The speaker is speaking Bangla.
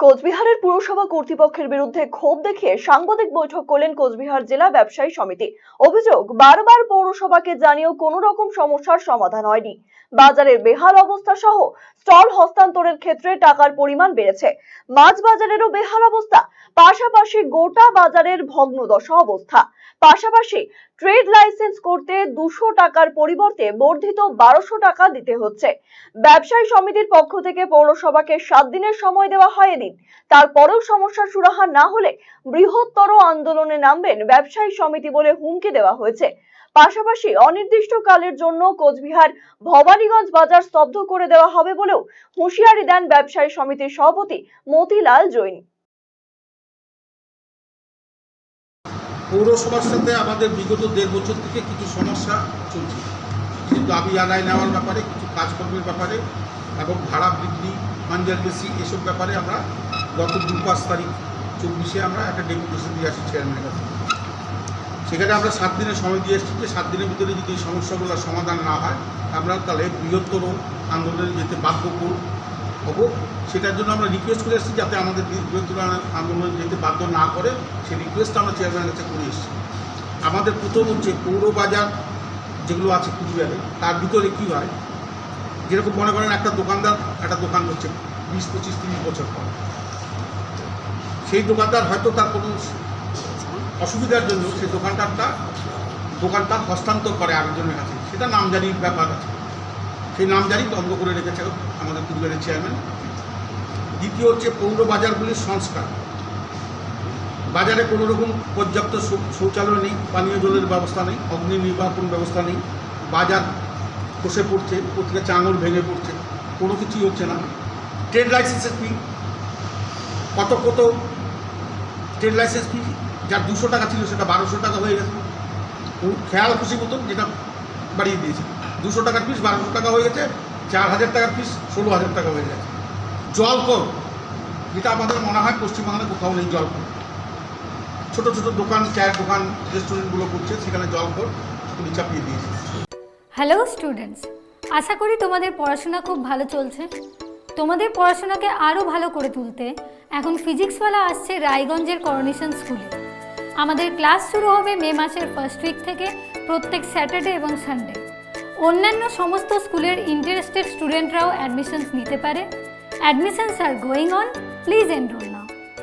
কোচবিহারের পুরসভা কর্তৃপক্ষের বিরুদ্ধে ক্ষোভ দেখিয়ে সাংবাদিক বৈঠক করলেন কোচবিহার জেলা ব্যবসায়ী সমিতি। অভিযোগ, বারবার পৌরসভাকে জানিয়েও কোনো রকম সমস্যার সমাধান হয়নি। বাজারের বেহাল অবস্থা সহ স্টল হস্তান্তরের ক্ষেত্রে টাকার পরিমাণ বেড়েছে। মাছ বাজারেরও বেহাল অবস্থা, পাশাপাশি গোটা বাজারের ভগ্নদশা অবস্থা। পাশাপাশি ট্রেড লাইসেন্স করতে দুশো টাকার পরিবর্তে বর্ধিত বারোশো টাকা দিতে হচ্ছে। ব্যবসায়ী সমিতির পক্ষ থেকে পৌরসভাকে সাত দিনের সময় দেওয়া হয় এদিন তারপরেও সমস্যার সুরাহা না হলে বৃহত্তর আন্দোলনে নামবেন ব্যবসায়ী সমিতি বলে হুমকি দেওয়া হয়েছে। পাশাপাশি অনির্দিষ্টকালের জন্য কোচবিহার ভবানীগঞ্জ বাজার স্তব্ধ করে দেওয়া হবে বলেও হুঁশিয়ারি দেন ব্যবসায়ী সমিতির সভাপতি মতিলাল জৈন। পৌরসভার সাথে আমাদের বিগত দেড় বছর থেকে কিছু সমস্যা চলছে। কিছু দাবি আদায় নেওয়ার ব্যাপারে, কিছু কাজকর্মের ব্যাপারে এবং ভাড়া বৃদ্ধি বেশি, এসব ব্যাপারে আমরা গত দু পাঁচ তারিখ চব্বিশে আমরা একটা ডেপুটেশন দিয়ে আসি চেয়ারম্যানের কাছে। সেখানে আমরা সাত দিনের সময় দিয়ে এসেছি যে সাত দিনের ভিতরে যদি এই সমস্যাগুলোর সমাধান না হয়, আমরা তাহলে বৃহত্তর আন্দোলনে যেতে বাধ্য হব সেটার জন্য আমরা রিকোয়েস্ট করে এসেছি যাতে আমাদের বৃহত্তর আন্দোলনে যেতে বাধ্য না করে সেই রিকোয়েস্ট আমরা চেয়ারম্যানের কাছে করে এসেছি। আমাদের প্রথম হচ্ছে পৌর বাজার যেগুলো আছে কুচবিহারে, তার ভিতরে কী হয় যেরকম মনে করেন একটা দোকানদার, একটা দোকান হচ্ছে বিশ, পঁচিশ, তিরিশ বছর পর। সেই দোকানদার হয়তো তার কোনো অসুবিধার জন্য সেই দোকানদারটা, দোকানটা হস্তান্তর করে আরেকজনের কাছে। সেটা নামজারির ব্যাপার আছে। সেই নামজারি বন্ধ করে রেখেছে আমাদের কুচবিহারের চেয়ারম্যান। দ্বিতীয় হচ্ছে পৌর বাজারগুলির সংস্কার। বাজারে কোনো রকম পর্যাপ্ত শৌচালয় নেই, পানীয় জলের ব্যবস্থা নেই, অগ্নি নির্বাপন ব্যবস্থা নেই। বাজার খসে পড়ছে, প্রতিটা চাঙর ভেঙে পড়ছে, কোনো কিছুই হচ্ছে না। ট্রেড লাইসেন্সের ফি কত কত ট্রেড লাইসেন্স ফি যার দুশো টাকা ছিল সেটা বারোশো টাকা হয়ে গেছে। খেয়াল খুশি মতন যেটা বাড়িয়ে দিয়েছে। দুশো টাকার পিস বারোশো টাকা হয়ে গেছে, চার হাজার টাকার পিস ষোলো হাজার টাকা হয়ে গেছে। জল কর যেটা আমাদের মনে হয় পশ্চিমবাংলায় কোথাও নেই জল কর ছোটো ছোটো দোকান, চায়ের দোকান রেস্টুরেন্টগুলো করছে, সেখানে জল কর চাপিয়ে দিয়েছে। হ্যালো স্টুডেন্টস আশা করি তোমাদের পড়াশোনা খুব ভালো চলছে। তোমাদের পড়াশোনাকে আরও ভালো করে তুলতে এখন ফিজিক্সওয়ালা আসছে রায়গঞ্জের করোনেশন স্কুলে আমাদের ক্লাস শুরু হবে মে মাসের ফার্স্ট উইক থেকে প্রত্যেক স্যাটারডে এবং সানডে অন্যান্য সমস্ত স্কুলের ইন্টারেস্টেড স্টুডেন্টরাও অ্যাডমিশনস নিতে পারে। Admissions are going on please enrol